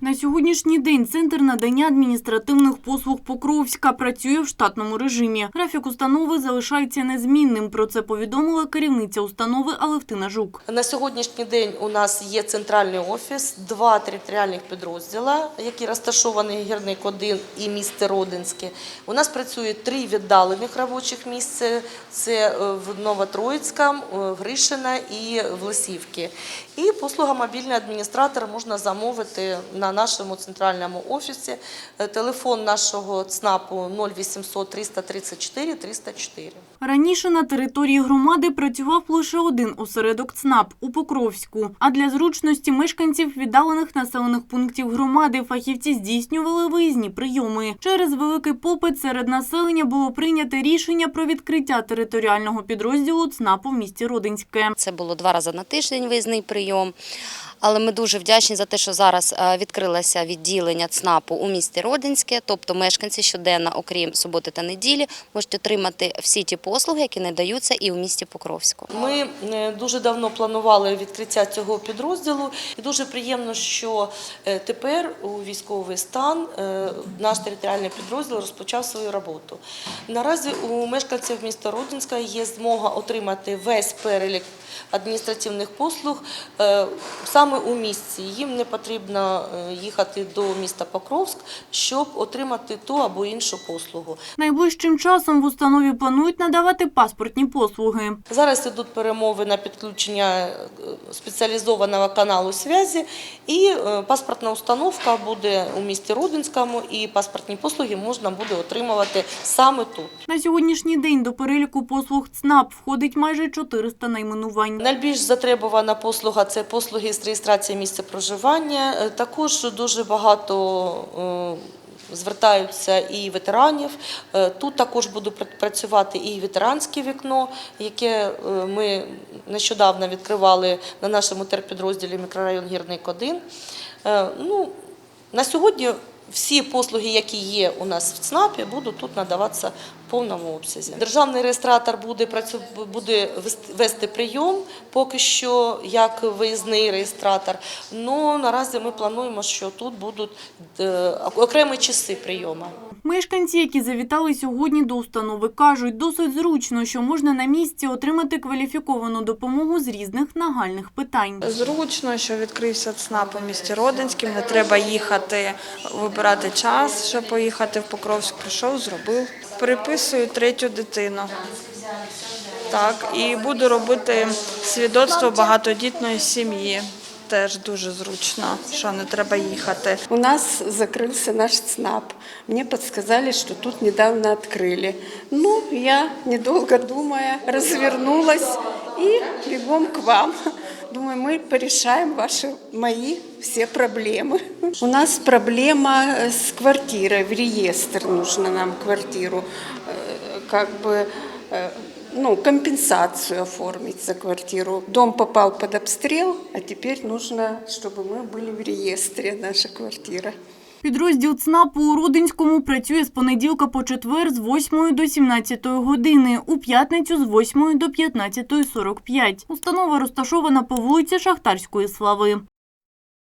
На сьогоднішній день центр надання адміністративних послуг Покровська працює в штатному режимі. Графік установи залишається незмінним. Про це повідомила керівниця установи Алевтина Жук. На сьогоднішній день у нас є центральний офіс, два територіальних підрозділа, які розташовані гірник 1 і місто Родинське. У нас працює три віддалених робочих місця: це е, в Новотроїцькому, е, Гришина і в Лисівці. І послуга мобільний адміністратор можна замовити на нашому центральному офісі. Е, Телефон нашого ЦНАПу 0800 334 304. Раніше на території громади працював лише один осередок ЦНАП у Покровську. А для зручності мешканців віддалених населених пунктів громади фахівці здійснювали виїзні прийоми. Через великий попит серед населення було прийнято рішення про відкриття територіального підрозділу ЦНАПу в місті Родинське. Це було два рази на тиждень виїзний прийом. Але ми дуже вдячні за те, що зараз е, відкрилося відділення ЦНАПу у місті Родинське, тобто мешканці щоденно, окрім суботи та неділі, можуть отримати всі ті послуги, які надаються і у місті Покровську. Ми е, дуже давно планували відкриття цього підрозділу, і дуже приємно, що е, тепер у військовий стан наш територіальний підрозділ розпочав свою роботу. Наразі у мешканців міста Родинська є змога отримати весь перелік адміністративних послуг е, саме у місті. Їм не потрібно е, їхати до міста Покровськ, щоб отримати ту або іншу послугу. Найближчим часом в установі планують надавати паспортні послуги. Зараз йдуть перемови на підключення е, спеціалізованого каналу зв'язі, і е, паспортна установка буде у місті Родинському, і паспортні послуги можна буде отримувати саме тут. На сьогоднішній день до переліку послуг ЦНАП входить майже 400 найменувань. Найбільш затребувана послуга це послуги з реєстрації місця проживання. Е, Також дуже багато. е, Звертаються і ветеранів. Е, Тут також буде працювати і ветеранське вікно, яке ми нещодавно відкривали на нашому терпідрозділі мікрорайон Гірник 1. Е, Ну, на сьогодні всі послуги, які є у нас в ЦНАПі, будуть тут надаватися в повному обсязі. Державний реєстратор буде працю... буде вести- вести прийом поки що як виїзний реєстратор. Ну наразі ми плануємо, що тут будуть е, окремі часи прийому. Мешканці, які завітали сьогодні до установи, кажуть, досить зручно, що можна на місці отримати кваліфіковану допомогу з різних нагальних питань. Зручно, що відкрився ЦНАП у місті Родинським, не треба їхати, вибирати час, щоб поїхати в Покровськ. Прийшов, зробив. Переписую третю дитину. Так, і буду робити свідоцтво багатодітної сім'ї. Теж дуже зручно, що не треба їхати. У нас закрылся наш ЦНАП. Мне подсказали, что тут недавно открыли. Ну, я, недолго думая, развернулась и бегом к вам. Думаю, мы порешаем ваши, мои все проблемы. У нас проблема э, с квартирой, в реестр нужно нам квартиру. Э, Как бы э, ну, компенсацию оформить за квартиру. Дом попал под обстрел, а теперь нужно, чтобы мы были в реестре, наша квартира. Підрозділ ЦНАПу у Родинському працює з понеділка по четвер з 8 до 17 години, у п'ятницю з 8 до 15.45. Установа розташована по вулиці Шахтарської Слави.